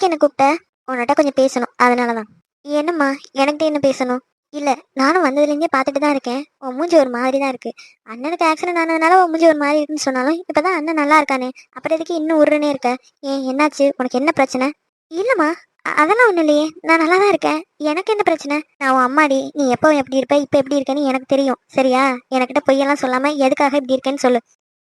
எதுக்கு என்ன கூப்பிட்ட? உன்கிட்ட கொஞ்சம் பேசணும். அதனால தான் என்னம்மா எனக்கு என்ன பேசணும்? இல்லை நானும் வந்ததுலேருந்தே பார்த்துட்டு தான் இருக்கேன். உன் மூஞ்சி ஒரு மாதிரி தான் இருக்குது அண்ணனுக்கு ஆக்சிடென்ட் ஆனதுனால உன் மூஞ்சி ஒரு மாதிரி இருக்குன்னு சொன்னாலும் இப்போ தான் அண்ணன் நல்லா இருக்கானே. அப்புறம் எதுக்கு இன்னும் உருனே இருக்க? ஏன் என்னாச்சு? உனக்கு என்ன பிரச்சனை? இல்லைம்மா அதெல்லாம் ஒன்றும் இல்லையே. நான் நல்லா தான் இருக்கேன். எனக்கு என்ன பிரச்சனை? நான் உன் அம்மாடி. நீ எப்போ எப்படி இருப்ப இப்போ எப்படி இருக்கேன்னு எனக்கு தெரியும். சரியா? எனக்கிட்ட பொய்யெல்லாம் சொல்லாமல் எதுக்காக இப்படி இருக்கேன்னு சொல்லு.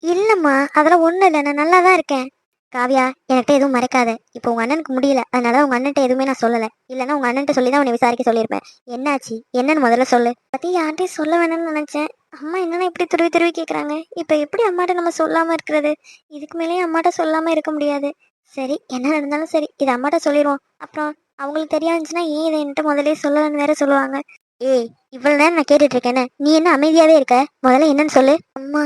இல்லைம்மா அதெல்லாம் ஒன்றும் இல்லை. நான் நல்லா தான் இருக்கேன். காவியா என்கிட்ட எதுவும் மறைக்காத. இப்போ உங்க அண்ணனுக்கு முடியல அதனால உங்க அண்ணன்ட்ட எதுவுமே நான் சொல்லலை. இல்லைன்னா உங்க அண்ணன்ட்ட சொல்லி தான் உன்னை விசாரிக்க சொல்லியிருப்பேன். என்னாச்சு? என்னன்னு முதல்ல சொல்லு. பத்தி யார்ட்டையும் சொல்ல வேணாம்னு நினைச்சேன். அம்மா என்னன்னா இப்படி துருவி துருவி கேட்குறாங்க இப்போ எப்படி அம்மாட்ட நம்ம சொல்லாம இருக்கிறது? இதுக்கு மேலேயே அம்மாட்ட சொல்லாம இருக்க முடியாது. சரி என்ன நடந்தாலும் சரி இது அம்மாட்ட சொல்லிடுவோம் அப்புறம் அவங்களுக்கு தெரியாதுன்னா ஏன் இதை என்கிட்ட முதல்ல சொல்லலன்னு வேற சொல்லுவாங்க? ஏய் இவ்வளவு நேரம் நான் கேட்டுட்டு இருக்கேன்னு நீ என்ன அமைதியாவே இருக்க? முதல்ல என்னன்னு சொல்லு. அம்மா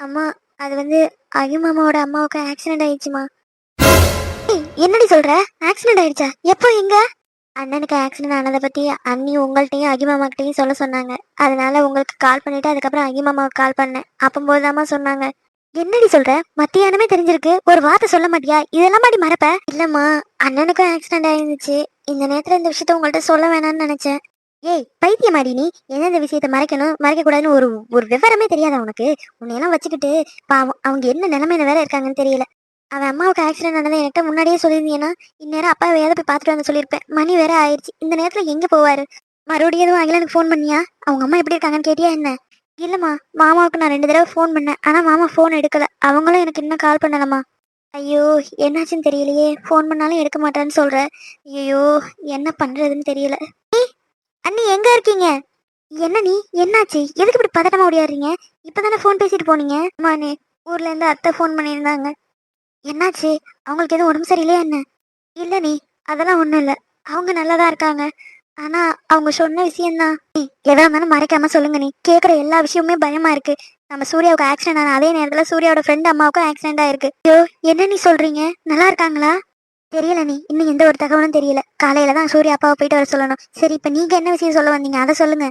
அம்மா அது வந்து அகி மாமாவோட அம்மாவுக்கு ஆக்சிடென்ட் ஆயிடுச்சுமா. என்னடி சொல்ற? ஆக்சிடென்ட் ஆயிடுச்சா? எப்போ எங்க அண்ணனுக்கு ஆக்சிடென்ட் ஆனதை பத்தி அண்ணி உங்கள்கிட்டயும் அகி மாமாக்கிட்டையும் சொல்ல சொன்னாங்க. அதனால உங்களுக்கு கால் பண்ணிட்டு அதுக்கப்புறம் அகி மாமாவுக்கு கால் பண்ணேன். அப்பம்போதுதாம்மா சொன்னாங்க. என்னடி சொல்ற? மத்தியானமே தெரிஞ்சிருக்கு. ஒரு வார்த்தை சொல்ல மாட்டியா? இதெல்லாம் மாடி மறப்ப? இல்லம்மா அண்ணனுக்கும் ஆக்சிடென்ட் ஆயிருந்துச்சு. இந்த நேரத்துல இந்த விஷயத்த உங்கள்ட்ட சொல்ல வேணாம்னு நினைச்சேன். ஏய் பைத்தியமாடி நீ. எந்தெந்த விஷயத்த மறைக்கணும் மறைக்கக்கூடாதுன்னு ஒரு ஒரு விவரமே தெரியாதா உனக்கு? உன்னையெல்லாம் வச்சுக்கிட்டு பாவம் அவங்க என்ன நிலைமையில வேற இருக்காங்கன்னு தெரியல. அவன் அம்மாவுக்கு ஆக்சிடென்ட் நடந்தது என்கிட்ட முன்னாடியே சொல்லியிருந்தீங்கன்னா இந்நேரம் அப்பா வேலை போய் பார்த்துட்டு வந்து சொல்லியிருப்பேன். மணி வேற ஆயிடுச்சு இந்த நேரத்தில் எங்கே போவார்? மறுபடியும் எதுவும் அகிலனுக்கு ஃபோன் பண்ணியா? அவங்க அம்மா எப்படி இருக்காங்கன்னு கேட்டியா என்ன? இல்லைம்மா மாமாவுக்கு நான் ரெண்டு தடவை ஃபோன் பண்ணேன். ஆனால் மாமா ஃபோன் எடுக்கலை. அவங்களும் எனக்கு இன்னும் கால் பண்ணலம்மா. ஐயோ என்னாச்சுன்னு தெரியலையே. ஃபோன் பண்ணாலும் எடுக்க மாட்டேன்னு சொல்கிற ஐயோ என்ன பண்ணுறதுன்னு தெரியல. நீ அண்ணி எங்க இருக்கீங்க? என்ன நீ? என்னாச்சு? எதுக்கு இப்படி பதட்டமா ஓடியாடுறீங்க? இப்பதானே ஃபோன் பேசிட்டு போனீங்க? அம்மாண்ணே ஊர்ல இருந்து அத்தை ஃபோன் பண்ணியிருந்தாங்க. என்னாச்சு? அவங்களுக்கு எதுவும் உடம்பு சரியில்லையா என்ன? இல்ல நீ அதெல்லாம் ஒண்ணும் இல்ல. அவங்க நல்லாதான் இருக்காங்க. ஆனா அவங்க சொன்ன விஷயம்தான். நீ எதா இருந்தாலும் மறைக்காம சொல்லுங்க நீ. கேக்குற எல்லா விஷயமுமே பயமா இருக்கு. நம்ம சூர்யாவுக்கு ஆக்சிடென்ட் ஆன அதே நேரத்துல சூர்யாவோட ஃப்ரெண்ட் அம்மாவுக்கும் ஆக்சிடென்ட் ஆயிருக்கு. ஐயோ என்ன நீ சொல்றீங்க? நல்லா இருக்காங்களா? தெரியல நீ இன்னும் எந்த ஒரு தகவலும் தெரியல. காலையில தான் சூரிய அப்பாவை போயிட்டு வர சொல்லணும். சரி இப்போ நீங்க என்ன விஷயம் சொல்ல வந்தீங்க? அதை சொல்லுங்க.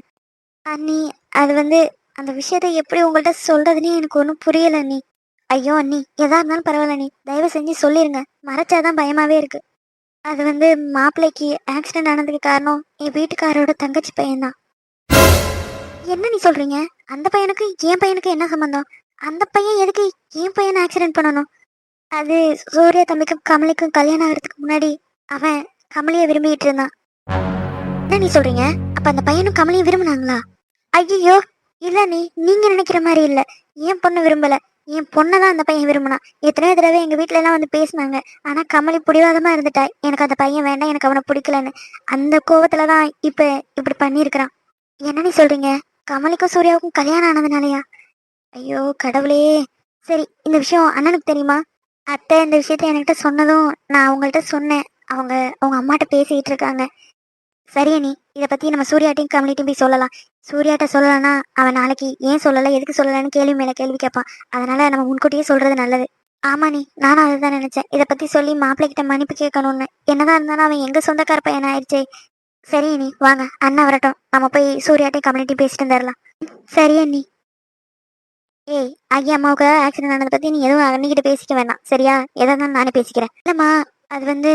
அண்ணி அது வந்து அந்த விஷயத்தை எப்படி உங்கள்ட்ட சொல்றதுன்னே எனக்கு ஒன்றும் புரியல நீ ஐயோ அண்ணி எதா இருந்தாலும் பரவாயில்ல நீ தயவு செஞ்சு சொல்லிருங்க. மறைச்சாதான் பயமாவே இருக்கு. அது வந்து மாப்பிள்ளைக்கு ஆக்சிடென்ட் ஆனதுக்கு காரணம் என் வீட்டுக்காரோட தங்கச்சி பையன்தான். என்ன நீ சொல்றீங்க? அந்த பையனுக்கு என் பையனுக்கு என்ன சம்பந்தம்? அந்த பையன் எதுக்கு என் பையனை ஆக்சிடென்ட் பண்ணணும்? அது சூர்யா தம்பிக்கும் கமலிக்கும் கல்யாணம் ஆகிறதுக்கு முன்னாடி அவன் கமலியை விரும்பிட்டு இருந்தான். என்ன நீ சொல்றீங்க? அப்ப அந்த பையனும் கமலியும் விரும்பினாங்களா? ஐயோ இல்ல நீ நீங்க நினைக்கிற மாதிரி இல்ல. என் பொண்ணு விரும்பல. என் பொண்ணை தான் அந்த பையன் விரும்பினான். எத்தனையோ தடவை எங்க வீட்ல எல்லாம் வந்து பேசினாங்க. ஆனா கமலி பிடிவாதமா இருந்துட்டா. எனக்கு அந்த பையன் வேண்டாம் எனக்கு அவனை பிடிக்கலன்னு. அந்த கோவத்தில் தான் இப்ப இப்படி பண்ணியிருக்கிறான். என்ன நீ சொல்றீங்க? கமலிக்கும் சூர்யாவுக்கும் கல்யாணம் ஆனதுனாலயா? ஐயோ கடவுளே. சரி இந்த விஷயம் அண்ணனுக்கு தெரியுமா? அத்தை இந்த விஷயத்த என்கிட்ட சொன்னதும் நான் அவங்கள்ட்ட சொன்னேன். அவங்க அவங்க அம்மாட்ட பேசிக்கிட்டு இருக்காங்க. சரியா நீ இதை பத்தி நம்ம சூர்யாட்டையும் கம்யூனிட்டியும் போய் சொல்லலாம். சூர்யாட்ட சொல்லலைன்னா அவன் நாளைக்கு ஏன் சொல்லலை எதுக்கு சொல்லலைன்னு கேள்வி மேல கேள்வி கேட்பான். அதனால நம்ம முன்கூட்டியே சொல்றது நல்லது. ஆமா நீ நானும் அதை தான் நினைச்சேன். இதை பத்தி சொல்லி மாப்பிள்ளை கிட்ட மன்னிப்பு கேட்கணும்னு. என்னதான் இருந்தாலும் அவன் எங்க சொந்தக்கார பையன் ஆயிடுச்சே. சரி நீ வாங்க அண்ணா வரட்டும். நம்ம போய் சூர்யாட்டையும் கம்யூனிட்டி பேசிட்டு வந்துடலாம் சரி நீ ஏய் ஐயா அம்மாவுக்கு ஆக்சிடென்ட் ஆனதை பத்தி நீ எதுவும் அன்னிக்கிட்ட பேசிக்க வேண்டாம் சரியா? எதா இருந்தாலும் நானே பேசிக்கிறேன். இல்லம்மா அது வந்து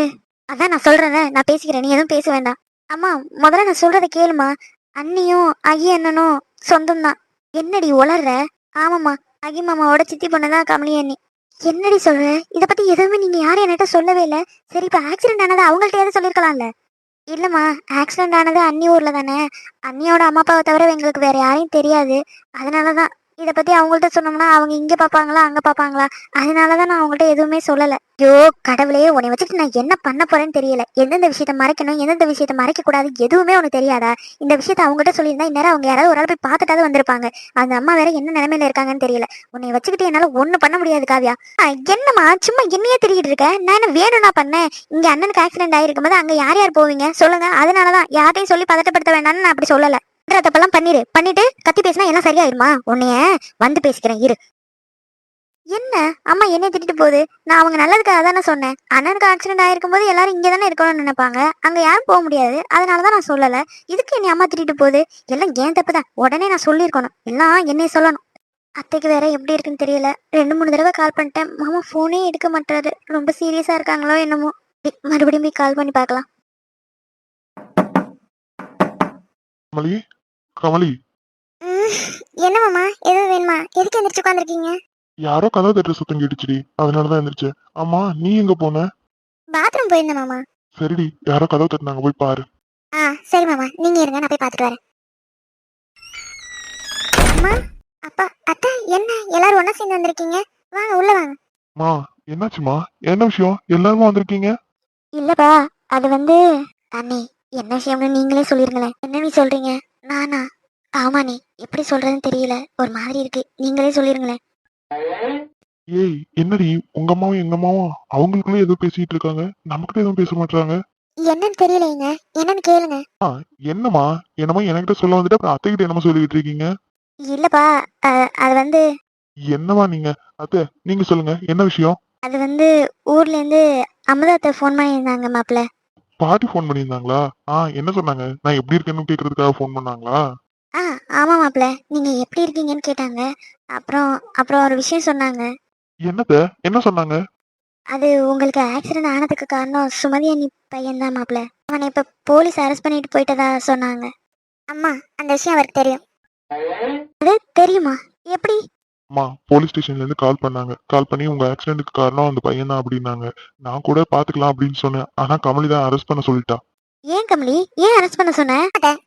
அதான் நான் சொல்றேன்ல நான் பேசிக்கிறேன். நீ எதுவும் பேச வேண்டாம். அம்மா முதல்ல நான் சொல்றத கேளுமா அண்ணியும் அகி அண்ணனும் சொந்தம் தான் என்னடி உளர்ற? ஆமாம்மா அகி மாமாவோட சித்தி பொண்ணு தான் கமலி அண்ணி. என்னடி சொல்ற? இதை பத்தி எதுவுமே நீங்க யாரும் என்கிட்ட சொல்லவே இல்ல. சரி இப்ப ஆக்சிடென்ட் ஆனது அவங்கள்ட்ட எதுவும் சொல்லிருக்கலாம்ல இல்லம்மா ஆக்சிடென்ட் ஆனது அண்ணி ஊர்ல தானே. அண்ணியோட அம்மா அப்பாவை தவிர எங்களுக்கு வேற யாரையும் தெரியாது. அதனாலதான் இதை பத்தி அவங்கள்ட்ட சொன்னோம்னா அவங்க இங்க பாப்பாங்களா அங்க பாப்பாங்களா? அதனாலதான் நான் அவங்கள்ட்ட எதுவுமே சொல்லல. ஐயோ கடவுளே உன்னை வச்சுட்டு நான் என்ன பண்ண போறேன்னு தெரியல. எந்தெந்த விஷயத்த மறைக்கணும் எந்தெந்த விஷயத்த மறைக்க கூடாது எதுவுமே உனக்கு தெரியாதா? இந்த விஷயத்த அவங்ககிட்ட சொல்லியிருந்தா இந்நேரம் அவங்க யாராவது ஒரு ஆள் போய் பார்த்துட்டாவது வந்திருப்பாங்க. அந்த அம்மா வேற என்ன நிலைமையில இருக்காங்கன்னு தெரியல. உன்னை வச்சுக்கிட்டு என்னால ஒண்ணு பண்ண முடியாது காவியா. என்னம்மா சும்மா என்னையே திரிகிட்டு இருக்க? நான் என்ன வேணும்னா பண்ணேன்? இங்க அண்ணனுக்கு ஆக்சிடென்ட் ஆயிருக்கும் போது அங்க யார் யார் போவீங்க? சொல்லுங்க. அதனாலதான் யார்ட்டையும் சொல்லி பதட்டப்படுத்த வேண்டாம்னு நான் அப்படி சொல்லல. பண்ற தப்பெல்லாம் பண்ணிரு. பண்ணிட்டு கத்தி பேசினா எல்லாம் சரியாயிருமா? உன்னைய வந்து பேசிக்கிறேன் இரு. என்ன? அம்மா என்ன திட்டிட்டு போகுது? நான் அவங்க நல்லதுக்காக தானே சொன்னேன். அண்ணனுக்கு ஆக்சிடென்ட் ஆயிருக்கும் போது எல்லாரும் இங்கே தானே இருக்கணும்னு நினைப்பாங்க. அங்கே யாரும் போக முடியாது. அதனால தான் நான் சொல்லலை. இதுக்கு என்னை அம்மா திட்டிட்டு போகுது? எல்லாம் ஏன் தப்பு தான்? உடனே நான் சொல்லியிருக்கணும். எல்லாம் என்னை சொல்லணும். அத்தைக்கு வேற எப்படி இருக்குன்னு தெரியல. ரெண்டு மூணு தடவை கால் பண்ணிட்டேன். மாமா ஃபோனே எடுக்க மாட்டாரு ரொம்ப சீரியஸாக இருக்காங்களோ என்னமோ. மறுபடியும் போய் கால் பண்ணி பார்க்கலாம். கமலி. என்ன மாமா? எதுவும் வேணுமா? எதுக்கு எந்திரிச்சு உட்காந்துருக்கீங்க யாரோ கதவு தட்டுற சத்தம் கேட்டுச்சுடி. அதனாலதான் எந்திரிச்சேன் அம்மா நீ எங்க போன? பாத்ரூம் போயிருந்தேன் மாமா. சரிடி யாரோ கதவு தட்டுனாங்க. போய் பாரு. ஆ சரி மாமா. நீங்க இருங்க நான் போய் பார்த்துட்டு வரேன். அம்மா அப்பா அத்தை என்ன? எல்லாரும் ஒண்ணா சேர்ந்து வந்திருக்கீங்க? வாங்க உள்ள வாங்க. அம்மா என்னாச்சுமா? என்ன விஷயம்? எல்லாருமா வந்திருக்கீங்க? இல்லப்பா அது வந்து அண்ணி என்ன விஷயம்னு நீங்களே சொல்லிருங்களேன். என்ன நீ சொல்றீங்க? நானா? ஆமா நீ. எப்படி சொல்றதுன்னு தெரியல. ஒரு மாதிரி இருக்கு. நீங்களே சொல்லிருங்களேன். ஏய் என்னடி? உங்க அம்மாவும் எங்க அம்மாவும் அவங்களுக்குள்ளே ஏதோ பேசிட்டு இருக்காங்க. நமக்கிட்ட எதுவும் பேச மாட்டாங்க என்னன்னு தெரியலைங்க. என்னன்னு கேளுங்க. என்னம்மா? என்னமோ என்கிட்ட சொல்ல வந்துட்டு அப்புறம் அத்தைகிட்ட என்னமோ சொல்லிட்டு இருக்கீங்க. இல்லப்பா. அ- அது வந்து என்னவா நீங்க? அத்தை நீங்க சொல்லுங்க. என்ன விஷயம்? அது வந்து ஊர்ல இருந்து அமுதாத்தை ஃபோன் பண்ணியிருந்தாங்க மாப்பிள்ள. பாட்டி ஃபோன் பண்ணியிருந்தாங்களா? ஆ என்ன சொன்னாங்க? நான் எப்படி இருக்கேன்னு கேக்குறதுக்காக ஃபோன் பண்ணாங்களா? ஆ ஆமா மாப்பிள்ள. நீங்க எப்படி இருக்கீங்கன்னு கேட்டாங்க. அப்புறம் அப்புறம் ஒரு விஷயம் சொன்னாங்க. என்னத்த? என்ன சொன்னாங்க? அது உங்களுக்கு ஆக்சிடென்ட் ஆனதுக்கு காரணம் சுமதி அண்ணி பையன் தான் மாப்பிள்ள. அவனை இப்ப போலீஸ் அரெஸ்ட் பண்ணிட்டு போயிட்டதா சொன்னாங்க. அம்மா அந்த விஷயம் அவருக்கு தெரியும். அது தெரியுமா? எப்படி? அம்மா போலீஸ் ஸ்டேஷன்ல இருந்து கால் பண்ணாங்க. கால் பண்ணி உங்க ஆக்சிடென்ட்க்கு காரணம் அந்த பையன் தான் அப்படின்னாங்க. நான் கூட பாத்துக்கலாம் அப்படின்னு சொன்னேன். ஆனா கமலி தான் அரெஸ்ட் பண்ண சொல்லிட்டா. ஏன் கமலி? ஏன் அரெஸ்ட் பண்ண சொன்ன?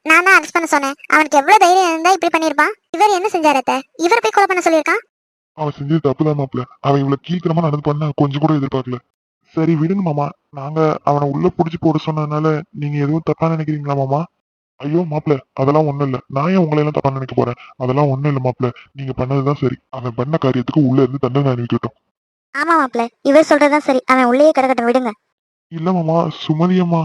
நான் தான் அரெஸ்ட் பண்ண சொன்னேன். அவனுக்கு எவ்வளவு தைரியம் இருந்தா இப்படி பண்ணிருப்பான் இவர் என்ன செஞ்சாரு அத்தை? இவர் போய் கொலை பண்ண சொல்லியிருக்கான்? அவன் செஞ்சது தப்புதான் மாப்ள அவன் இவ்வளவு கீழ்த்தரமா நடந்து பண்ண கொஞ்சம் கூட எதிர்பார்க்கல. சரி விடுங்க மாமா. நாங்க அவனை உள்ள புடிச்சு போட சொன்னதுனால நீங்க எதுவும் தப்பா நினைக்கிறீங்களா மாமா? ஐயோ மாப்ள அதெல்லாம் ஒண்ணும் இல்ல. நான் ஏன் உங்களை எல்லாம் தப்பா நினைக்க போறேன்? அதெல்லாம் ஒண்ணும் இல்ல மாப்ள நீங்க பண்ணதுதான் சரி. அவன் பண்ண காரியத்துக்கு உள்ள இருந்து தண்டனை அனுப்பிக்கட்டும் ஆமா மாப்பிள்ள இவர் சொல்றதுதான் சரி. அவன் உள்ளேயே கிடக்கட்டும் விடுங்க. இல்ல மாமா. சுமதி அம்மா.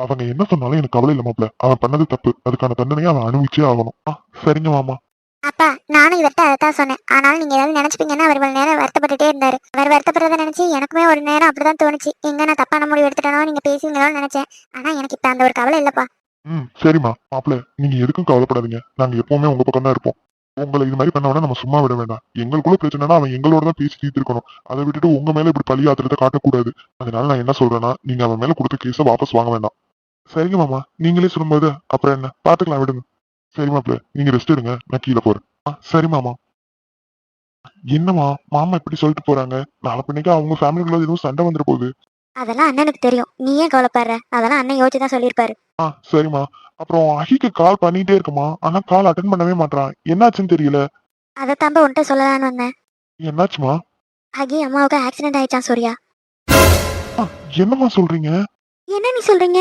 அவங்க என்ன சொன்னாலும் எனக்கு கவலை இல்ல மாப்ள அவன் பண்ணது தப்பு. அதுக்கான தண்டனையை அவன் அனுபவிச்சே ஆகணும். ஆ, சரிங்க மாமா. அப்பா நானும் இவர்கிட்ட அதைத்தான் சொன்னேன். ஆனாலும் நீங்க ஏதாவது நினைச்சுப்பீங்கன்னா அவர் இவ்வளவு நேரம் வருத்தப்பட்டுட்டே இருந்தாரு. அவர் வருத்தப்படுறத நினைச்சு எனக்குமே ஒரு நேரம் அப்படிதான் தோணுச்சு. எங்க நான் தப்பான முடிவு எடுத்துட்டனோ நீங்க பேசுவீங்களோன்னு நினைச்சேன். ஆனா எனக்கு இப்ப அந்த ஒரு கவலை இல்லப்பா. ம் சரிம்மா. மாப்பிள நீங்க எதுக்கும் கவலைப்படாதீங்க. நாங்க எப்பவுமே உங்க பக்கம் தான் இருப்போம். உங்களை இது மாதிரி பண்ணவன நம்ம சும்மா விட வேண்டாம். எங்களுக்குள்ள பிரச்சனைனா அவன் எங்களோட தான் பேசி தீர்த்திருக்கணும் அதை விட்டுட்டு உங்க மேல இப்படி பழி ஆத்திரத்தை காட்டக்கூடாது. அதனால நான் என்ன சொல்றேன்னா நீங்க அவன் மேல கொடுத்த கேஸை வாபஸ் வாங்க வேண்டாம். சரிங்க மாமா. நீங்களே சொல்லும்போது அப்புறம் என்ன? பாத்துக்கலாம் விடுங்க. சரி மாப்பிள்ள நீங்க ரெஸ்ட் எடுங்க. நான் கீழே போறேன். ஆ, சரி மாமா. என்னம்மா? மாமா இப்படி சொல்லிட்டு போறாங்க. நாளை பின்னைக்கு அவங்க ஃபேமிலிக்குள்ள எதுவும் சண்டை வந்துட போகுது. அதெல்லாம் அண்ணனுக்கு தெரியும். நீ ஏன் கவலைப்படுற? அதெல்லாம் அண்ணன் யோசிச்சு தான் சொல்லியிருப்பாரு. ஆ சரிம்மா. அப்புறம் அஹிக்கு கால் பண்ணிட்டே இருக்குமா? ஆனா கால் அட்டன் பண்ணவே மாட்றான். என்னாச்சுன்னு தெரியல. அதை தம்ப உன்கிட்ட சொல்லலான்னு வந்தேன். என்னாச்சுமா? அகி அம்மாவுக்கு ஆக்சிடென்ட் ஆயிடுச்சான் சூர்யா. ஆ, என்னம்மா சொல்றீங்க? என்ன நீ சொல்றீங்க?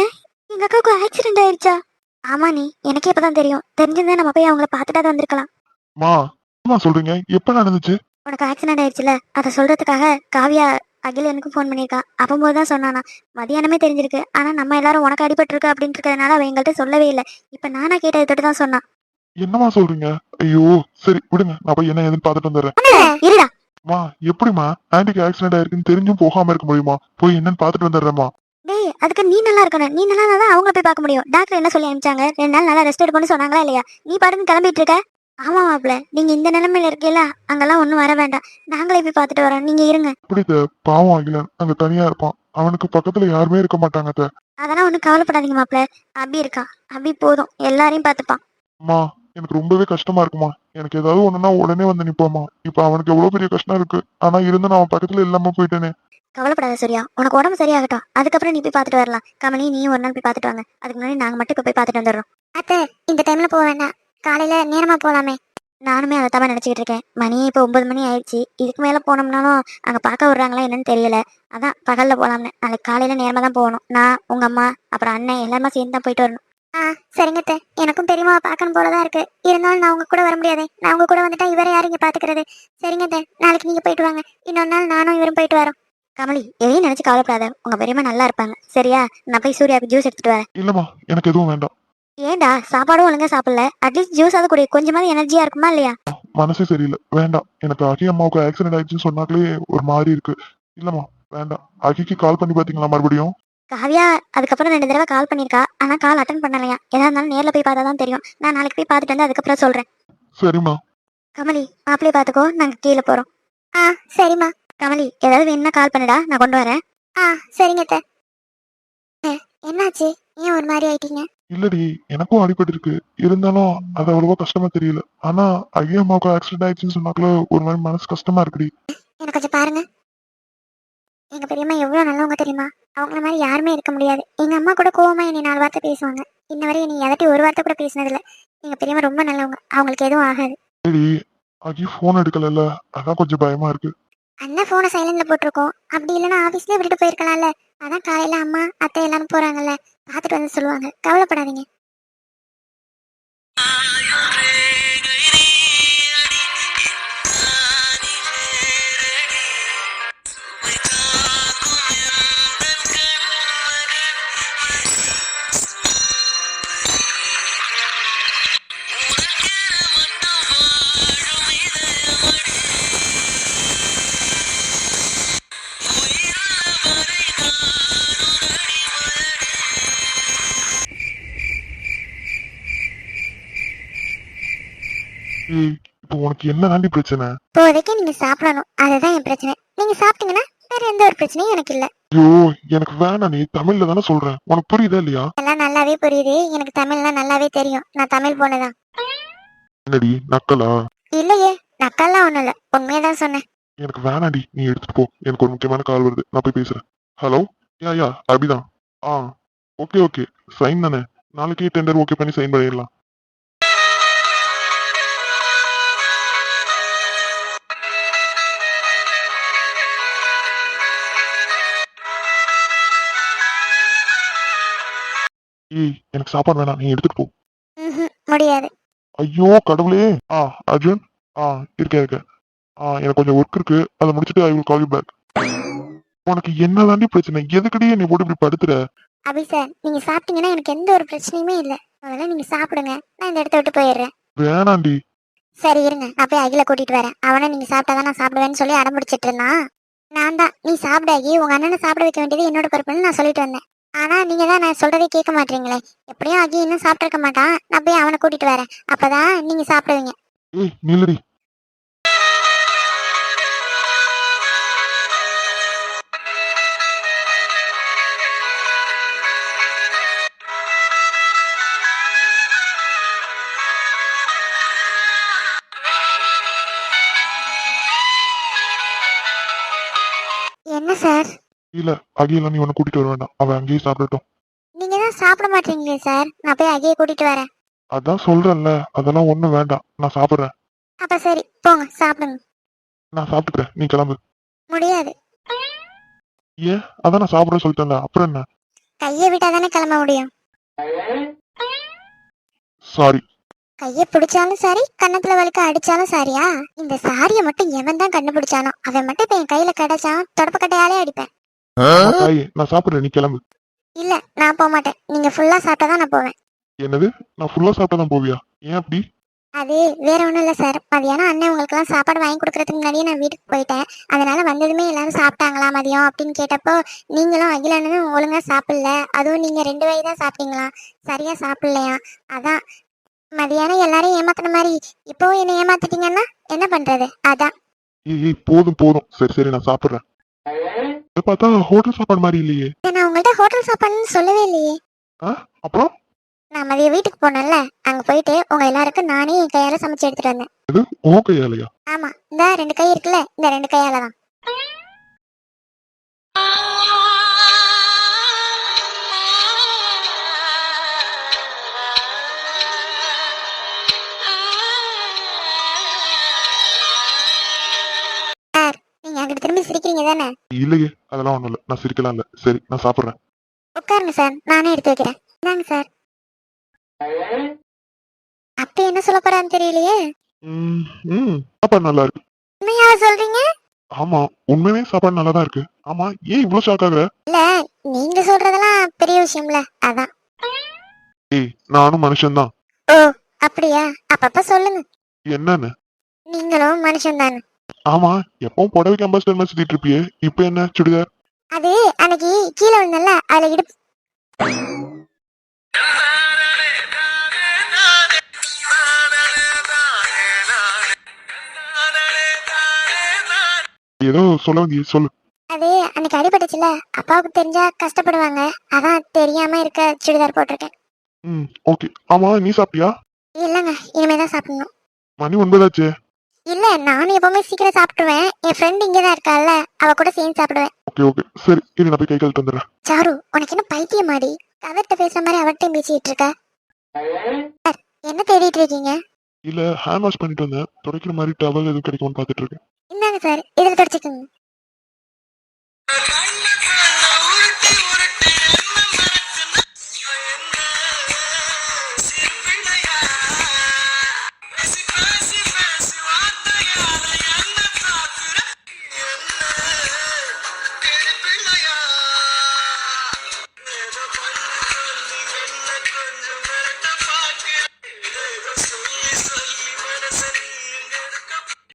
எங்க அக்காவுக்கு ஆக்சிடென்ட் ஆயிடுச்சா ஆமா நீ. எனக்கே இப்பதான் தெரியும். தெரிஞ்சிருந்தா நம்ம போய் அவங்கள பார்த்துட்டாவது வந்திருக்கலாம். மா என்னம்மா சொல்றீங்க? எப்ப நடந்துச்சு? உனக்கு ஆக்சிடென்ட் ஆயிடுச்சுல அதை சொல்றதுக்காக காவியா அகில் எனக்கும் ஃபோன் பண்ணியிருக்கா அப்போது தான் சொன்னானா மதியானமே தெரிஞ்சிருக்கு. ஆனா நம்ம எல்லாரும் உனக்கு அடிபட்டிருக்கு இருக்கிறதுனால அவ எங்கள்கிட்ட சொல்லவே இல்லை. இப்போ நானா கேட்டதை தொட்டு தான் சொன்னான். என்னம்மா சொல்றீங்க? ஐயோ சரி விடுங்க. நான் போய் என்ன ஏதுன்னு பார்த்துட்டு வந்துடுறேன். இருடா. மா எப்படிம்மா? ஆன்டிக்கு ஆக்சிடென்ட் ஆயிருக்குன்னு தெரிஞ்சும் போகாம இருக்க முடியுமா? போய் என்னன்னு பார்த்துட்டு வந்துடுறேம்மா. டேய் அதுக்கு நீ நல்லா இருக்கணும். நீ நல்லா இருந்தா தான் அவங்கள போய் பார்க்க முடியும். டாக்டர் என்ன சொல்லி அனுப்பிச்சாங்க? ரெண்டு நாள் நல்லா ரெஸ்ட் எடுக்கணும்னு சொன்னாங்களா இல்லையா? நீ பாட்டுக்கு கிளம்பிட்டு இருக்க? ஆமா மாப்பிள்ள நீங்க இந்த நிலைமையில இருக்கீல்ல அங்கெல்லாம் ஒன்றும் வர வேண்டாம். நாங்களே போய் பார்த்துட்டு வரோம். நீங்க இருங்க. அத்தை, பாவம் அகிலன். அங்க தனியா இருப்பான். அவனுக்கு பக்கத்துல யாருமே இருக்க மாட்டாங்க அத்தை. அதெல்லாம் ஒன்றும் கவலைப்படாதீங்க மாப்பிள்ள. அபி இருக்கான். அபி போதும். எல்லாரையும் பார்த்துப்பான். அம்மா எனக்கு ரொம்பவே கஷ்டமா இருக்குமா? எனக்கு ஏதாவது ஒண்ணுன்னா உடனே வந்து நிப்பாமா இப்ப அவனுக்கு எவ்வளவு பெரிய கஷ்டம் இருக்கு. ஆனா இருந்து நான் அவன் பக்கத்துல இல்லாம போயிட்டேனே. கவலைப்படாத சூர்யா. உனக்கு உடம்பு சரியாகட்டும். அதுக்கப்புறம் நீ போய் பார்த்துட்டு வரலாம். கமலி நீயும் ஒரு நாள் போய் பார்த்துட்டு வாங்க. அதுக்கு முன்னாடி நாங்கள் மட்டும் இப்போ போய் பார்த்துட்டு வந்துடுறோம். அத்தை இந்த டைம்ல போக வேண்டாம். காலையில நேரமா போகலாமே நானுமே அதை தான் நினச்சிக்கிட்டு இருக்கேன். மணி இப்போ ஒன்பது மணி ஆயிடுச்சு. இதுக்கு மேலே போனோம்னாலும் அங்கே பார்க்க விட்றாங்களா என்னன்னு தெரியல. அதான் பகலில் போகலாம்னு நாளைக்கு காலையில் நேரமாக தான் போகணும். நான் உங்கள் அம்மா அப்புறம் அண்ணன் எல்லாருமே சேர்ந்து தான் போயிட்டு வரணும். ஆ சரிங்க எனக்கும் பெரியம்மா பார்க்கணும் போல தான் இருக்கு. இருந்தாலும் நான் உங்க கூட வர முடியாது. நான் உங்க கூட வந்துட்டா இவரை யாரும் இங்கே பார்த்துக்கிறது சரிங்க நாளைக்கு நீங்கள் போயிட்டு வாங்க. இன்னொரு நாள் நானும் இவரும் போயிட்டு வரோம். கமலி எதையும் நினைச்சு கவலைப்படாத. உங்க பெரியம்மா நல்லா இருப்பாங்க. சரியா? நான் போய் சூர்யாவுக்கு ஜூஸ் எடுத்துட்டு வரேன். இல்லம்மா எனக்கு எதுவும் வேண்டாம். ஏன்டா? சாப்பாடும் ஒழுங்கா சாப்பிடல. அட்லீஸ்ட் ஜூஸ் அது கூட. கொஞ்சமாவது எனர்ஜியா இருக்குமா இல்லையா? மனசே சரியில்லை. வேண்டாம். எனக்கு அகி அம்மாவுக்கு ஆக்சிடென்ட் ஆயிடுச்சுன்னு சொன்னாங்களே ஒரு மாதிரி இருக்கு. இல்லம்மா வேண்டாம். அகிக்கு கால் பண்ணி பாத்தீங்களா மறுபடியும்? காவியா அதுக்கப்புறம் ரெண்டு தடவை கால் பண்ணிருக்கா. ஆனா கால் அட்டன் பண்ணலையா? எதா இருந்தாலும் நேர்ல போய் பார்த்தா தான் தெரியும். நான் நாளைக்கு போய் பார்த்துட்டு வந்து அதுக்கப்புறம் சொல்றேன். சரிம்மா. கமலி மாப்பிள்ளைய பார்த்துக்கோ நாங்க கீழே போறோம். ஆ சரிம்மா. கமலி ஏதாவது வேணும்னா கால் பண்ணுடா. நான் கொண்டு வரேன். ஆ சரிங்க என்னாச்சு? ஏன் ஒரு மாதிரி ஆயிட்டீங்க? இல்லடி எனக்கும் அடிபட்டு இருக்கு. இருந்தாலும் அது அவ்வளவா கஷ்டமா தெரியல. ஆனா ஐயா அம்மாவுக்கு ஆக்சிடென்ட் ஆயிடுச்சுன்னு சொன்னாக்குள்ள ஒரு மாதிரி மனசு கஷ்டமா இருக்குடி. எனக்கு கொஞ்சம் பாருங்க. எங்க பெரியம்மா எவ்வளவு நல்லவங்க தெரியுமா? அவங்கள மாதிரி யாருமே இருக்க முடியாது. எங்க அம்மா கூட கோவமா என்னை நாலு வார்த்தை பேசுவாங்க. இன்ன வரை என்னை எதாட்டி ஒரு வார்த்தை கூட பேசினதில்ல. எங்க பெரியம்மா ரொம்ப நல்லவங்க. அவங்களுக்கு எதுவும் ஆகாது. சரி அகி போன் எடுக்கல அதான் கொஞ்சம் பயமா இருக்கு. அண்ணன் ஃபோனை சைலண்டில் போட்டிருக்கோம். அப்படி இல்லைன்னா ஆபீஸ்லயே விட்டுட்டு போயிருக்கலாம்ல. அதான் காலையில் அம்மா அத்தை எல்லாரும் போறாங்கல்ல. பார்த்துட்டு வந்து சொல்லுவாங்க. கவலைப்படாதீங்க. உனக்கு என்ன தாண்டி பிரச்சனை? இப்போதைக்கு நீங்க சாப்பிடணும். அதுதான் என் பிரச்சனை. நீங்க சாப்பிட்டீங்கன்னா வேற எந்த ஒரு பிரச்சனையும் எனக்கு இல்ல. ஐயோ எனக்கு வேணாம் நீ. தமிழ்ல தானே சொல்றேன் உனக்கு புரியுதா இல்லையா? எல்லாம் நல்லாவே புரியுது. எனக்கு தமிழ்லாம் நல்லாவே தெரியும். நான் தமிழ் பொண்ணுதான். என்னடி நக்கலா? இல்லையே நக்கல்லாம் ஒண்ணும் இல்ல. உண்மையதான் சொன்னேன். எனக்கு வேணாடி நீ எடுத்துட்டு போ. எனக்கு ஒரு முக்கியமான கால் வருது. நான் போய் பேசுறேன். ஹலோ? யா யா அபிதான் ஆ ஓகே ஓகே. சைன் தானே. நாளைக்கே டெண்டர் ஓகே பண்ணி சைன் பண்ணிடலாம். ஏய் எனக்கு சாப்பாடு வேணாம். நீ எடுத்துட்டு போ. முடியாது. ஐயோ கடவுளே. ஆ அர்ஜுன். ஆ இருக்கேன் இருக்கேன். ஆ எனக்கு கொஞ்சம் ஒர்க் இருக்கு. அதை முடிச்சுட்டு I will call you back உனக்கு என்ன தாண்டி பிரச்சனை? எதுக்கடி நீ போட்டு இப்படி படுத்துற? அபி சார் நீங்க சாப்பிட்டீங்கன்னா எனக்கு எந்த ஒரு பிரச்சனையுமே இல்ல. முதல்ல நீங்க சாப்பிடுங்க. நான் இந்த இடத்த விட்டு போயிடுறேன். வேணாண்டி. சரி இருங்க. நான் போய் அகில கூட்டிட்டு வரேன். அவனை நீங்க சாப்பிட்டாதான் நான் சாப்பிடுவேன்னு சொல்லி அடம் பிடிச்சிட்டு இருந்தான். நான் தான். நீ சாப்பிட அகி உங்க அண்ணனை சாப்பிட வைக்க வேண்டியது என்னோட பொறுப்புன்னு நான் சொல்லிட்டு வந்தேன். ஆனா நீங்க தான் நான் சொல்றதே கேட்க மாட்டீங்களே. எப்படியும் அகி இன்னும் சாப்பிட்டிருக்க மாட்டான். நான் போய் அவனை கூட்டிட்டு வரேன். அப்பதான் நீங்க சாப்பிடுவீங்க. ஏய் நில்லடி. இல்ல அகில நீ உன்னை கூட்டிட்டு வர வேண்டாம். அவன் அங்கேயே சாப்பிடட்டும். நீங்க தான் சாப்பிட மாட்டீங்களே சார் நான் போய் அகியை கூட்டிட்டு வரேன். அதான் சொல்றேன்ல. அதெல்லாம் ஒண்ணும் வேண்டாம். நான் சாப்பிடுறேன். அப்ப சரி போங்க சாப்பிடுங்க. நான் சாப்பிட்டுக்கிறேன். நீ கிளம்பு. முடியாது. ஏன்? அதான் நான் சாப்பிட சொல்லிட்டேன்ல. அப்புறம் என்ன? கையை விட்டா தானே கிளம்ப முடியும். சாரி கையை பிடிச்சாலும் சரி கன்னத்துல வலிக்க அடிச்சாலும் சரியா? இந்த சாரியை மட்டும் எவன் தான் கண்டுபிடிச்சானோ அவன் மட்டும் இப்ப என் கையில கிடைச்சான் தொடப்பு கட்டையாலே அடிப்பேன். தாயே நான் சாப்பிடுறேன் நீ கிளம்பு. இல்ல நான் போக மாட்டேன். நீங்க ஃபுல்லா சாப்பிட்டா தான் நான் போவேன். என்னது? நான் ஃபுல்லா சாப்பிட்டா தான் போவியா? ஏன் அப்படி? அது வேற ஒண்ணும் இல்ல சார் மதியானம் அண்ணன் உங்களுக்குலாம் சாப்பாடு வாங்கி கொடுக்கறதுக்கு முன்னாடியே நான் வீட்டுக்கு போயிட்டேன். அதனால வந்ததுமே எல்லாரும் சாப்பிட்டாங்களா மதியம் அப்படின்னு கேட்டப்போ நீங்களும் அகிலனும் ஒழுங்கா சாப்பிடல. அதுவும் நீங்க ரெண்டு வயது தான் சாப்பிட்டீங்களா? சரியா சாப்பிடலையா? அதான். மதியானம் எல்லாரையும் ஏமாத்தின மாதிரி இப்போ என்ன ஏமாத்திட்டீங்கன்னா என்ன பண்றது? அதான். போதும் போதும். சரி சரி நான் சாப்பிடுறேன். பார்த்தா ஹோட்டல் சாப்பாடு மாதிரி இல்லையே. நான் உங்கள்கிட்ட ஹோட்டல் சாப்பாடுன்னு சொல்லவே இல்லையே. அப்புறம்? நான் மதியம் வீட்டுக்கு போனேன்ல அங்க போயிட்டு உங்க எல்லாருக்கும் நானே என் கையால சமைச்சு எடுத்துட்டு வந்தேன். இது உன் கையாலையா? ஆமா இந்த ரெண்டு கை இருக்குல்ல இந்த ரெண்டு கையால தான் சிரிக்கிறீங்க தானே? இல்லையே அதெல்லாம் ஒண்ணும் இல்ல. நான் சிரிக்கலாம் இல்ல. சரி நான் சாப்பிடுறேன். உட்காருங்க சார். நானே எடுத்து வைக்கிறேன். இந்தாங்க சார். அப்ப என்ன சொல்ல போறான்னு தெரியலையே? ம், ம் சாப்பாடு நல்லா இருக்கு. உண்மையா சொல்றீங்க? ஆமா உண்மையுமே சாப்பாடு நல்லா தான் இருக்கு. ஆமா ஏன் இவ்வளவு ஷாக் ஆகுற? இல்ல நீங்க சொல்றதெல்லாம் பெரிய விஷயம்ல. அதான். ஏய் நானும் மனுஷன்தான். ஓ அப்படியா? அப்பப்ப சொல்லுங்க. என்னன்னு? நீங்களும் மனுஷன் தானே ஆமா எப்பவும் புடவைக்கு அம்பாசிடர் மாதிரி சுத்திட்டு இருப்பியே. இப்ப என்ன சுடிதார்? அது அன்னைக்கு கீழே விழுந்தல்ல அதுல இடுப்பு. ஏதோ சொல்ல வந்தியே சொல்லு. அது அன்னைக்கு அடிபட்டுச்சுல அப்பாவுக்கு தெரிஞ்சா கஷ்டப்படுவாங்க. அதான் தெரியாம இருக்க சுடிதார் போட்டிருக்கேன். ம் ஓகே. ஆமா நீ சாப்பிட்டியா? இல்லைங்க இனிமே தான் சாப்பிடணும். மணி ஒன்பதாச்சே. இல்ல நானும் எப்பவுமே சீக்கிரம் சாப்பிட்டுருவேன். என் ஃப்ரெண்ட் இங்கே தான் இருக்கால அவ கூட சேர்ந்து சாப்பிடுவேன். ஓகே ஓகே சரி இரு நான் போய் கை கழுத்து வந்துடுறேன். சாரு உனக்கு என்ன பைத்தியம் மாடி கவர்கிட்ட பேசுற மாதிரி அவர்கிட்ட பேசிட்டு இருக்க. சார், என்ன தேடிட்டு இருக்கீங்க? இல்ல ஹேண்ட் வாஷ் பண்ணிட்டு வந்தேன். துடைக்கிற மாதிரி டவல் எதுவும் கிடைக்கும்னு பார்த்துட்டு இருக்கேன். இந்தாங்க சார் இதுல தொடச்சுக்கோங்க.